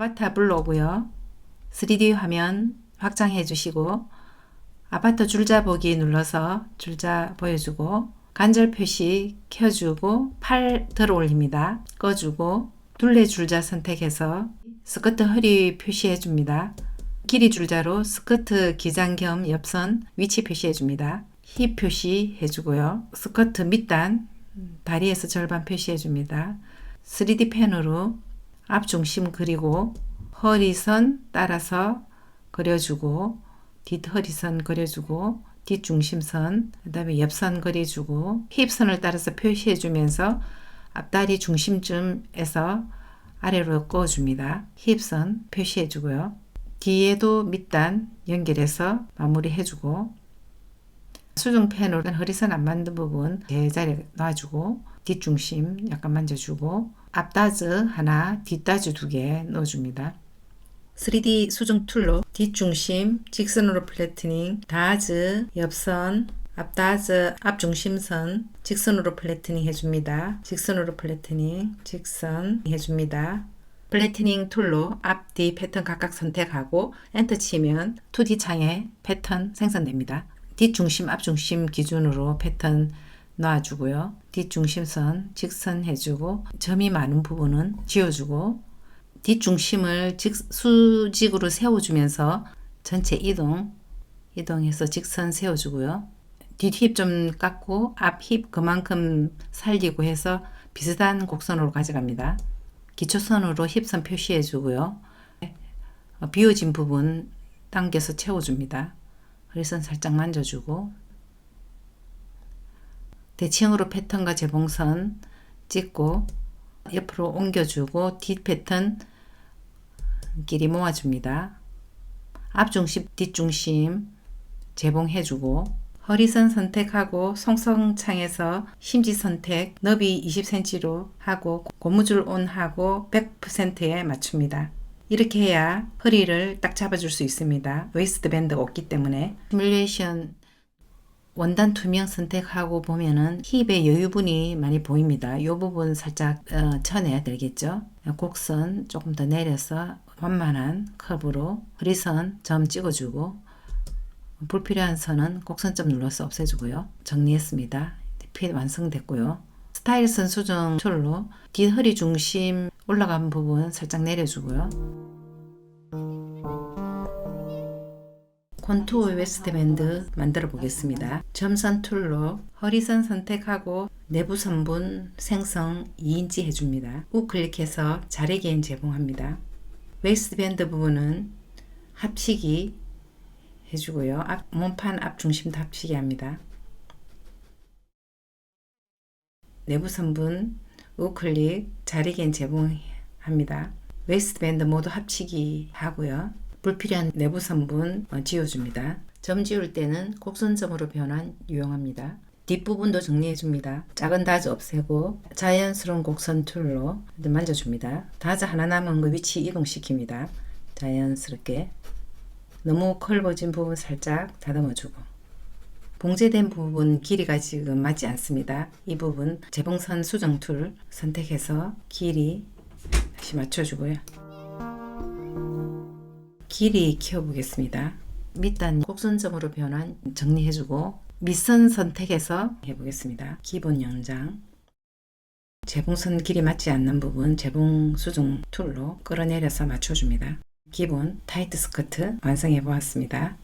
아바타 불러오고요. 3D 화면 확장해 주시고 아바타 줄자 보기 눌러서 줄자 보여주고 간절 표시 켜주고 팔 들어 올립니다. 꺼주고 둘레 줄자 선택해서 스커트 허리 표시해 줍니다. 길이 줄자로 스커트 기장 겸 옆선 위치 표시해 줍니다. 힙 표시 해 주고요. 스커트 밑단 다리에서 절반 표시해 줍니다. 3D 펜으로 앞 중심 그리고 허리선 따라서 그려주고 뒷허리선 그려주고 뒷중심선 그 다음에 옆선 그려주고 힙선을 따라서 표시해 주면서 앞다리 중심쯤에서 아래로 꺼줍니다. 힙선 표시해 주고요. 뒤에도 밑단 연결해서 마무리해 주고 수중펜으로 허리선 안 만든 부분 제자리에 놔주고 뒷중심 약간 만져주고 앞다즈 하나 뒷다즈 두 개 넣어줍니다. 3D 수중 툴로 뒷중심 직선으로 플래트닝 다즈 옆선 앞다즈 앞중심선 직선으로 플래트닝 해줍니다. 직선으로 플래트닝 직선 해줍니다. 플래트닝 툴로 앞, 뒤 패턴 각각 선택하고 엔터 치면 2D 창에 패턴 생성됩니다. 뒷중심, 앞중심 기준으로 패턴 놔주고요. 뒷중심선 직선 해주고 점이 많은 부분은 지워주고 뒷중심을 직, 수직으로 세워주면서 전체 이동 이동해서 직선 세워주고요. 뒷힙 좀 깎고 앞힙 그만큼 살리고 해서 비슷한 곡선으로 가져갑니다. 기초선으로 힙선 표시해 주고요. 어, 비워진 부분 당겨서 채워줍니다. 허리선 살짝 만져주고 대칭으로 패턴과 재봉선 찍고 옆으로 옮겨주고 뒷 패턴 길이 모아줍니다. 앞중심, 뒷중심 재봉해주고 허리선 선택하고 송성창에서 심지 선택 너비 20cm로 하고 고무줄 온하고 100%에 맞춥니다. 이렇게 해야 허리를 딱 잡아줄 수 있습니다. 웨이스트 밴드가 없기 때문에 시뮬레이션 원단 투명 선택하고 보면은 힙의 여유분이 많이 보입니다. 이 부분 살짝 어, 쳐내야 되겠죠. 곡선 조금 더 내려서 완만한 커브로 허리선 점 찍어주고 불필요한 선은 곡선점 눌러서 없애주고요. 정리했습니다. 핏 완성됐고요. 스타일선 수정 툴로 뒷허리 중심 올라간 부분 살짝 내려주고요. 콘투어 웨스트 밴드 만들어 보겠습니다. 점선 툴로 허리선 선택하고 내부 선분 생성 2인치 해줍니다. 우클릭해서 자리 개인 제공합니다. 웨스트 밴드 부분은 합치기 해주고요. 앞, 몸판 앞 중심도 합치기 합니다. 내부 선분 우클릭 자리개인 제공합니다. 웨스트 밴드 모두 합치기 하고요. 불필요한 내부 선분 어, 지워줍니다. 점 지울 때는 곡선점으로 변환 유용합니다. 뒷부분도 정리해줍니다. 작은 다즈 없애고 자연스러운 곡선 툴로 만져줍니다. 다즈 하나 남은 거 위치 이동시킵니다. 자연스럽게 너무 컬버진 부분 살짝 다듬어주고 봉제된 부분 길이가 지금 맞지 않습니다. 이 부분 재봉선 수정 툴 선택해서 길이 다시 맞춰주고요. 길이 키워보겠습니다. 밑단 곡선점으로 변환 정리해주고 밑선 선택해서 해보겠습니다. 기본 연장 재봉선 길이 맞지 않는 부분 재봉 수중 툴로 끌어내려서 맞춰줍니다. 기본 타이트 스커트 완성해 보았습니다.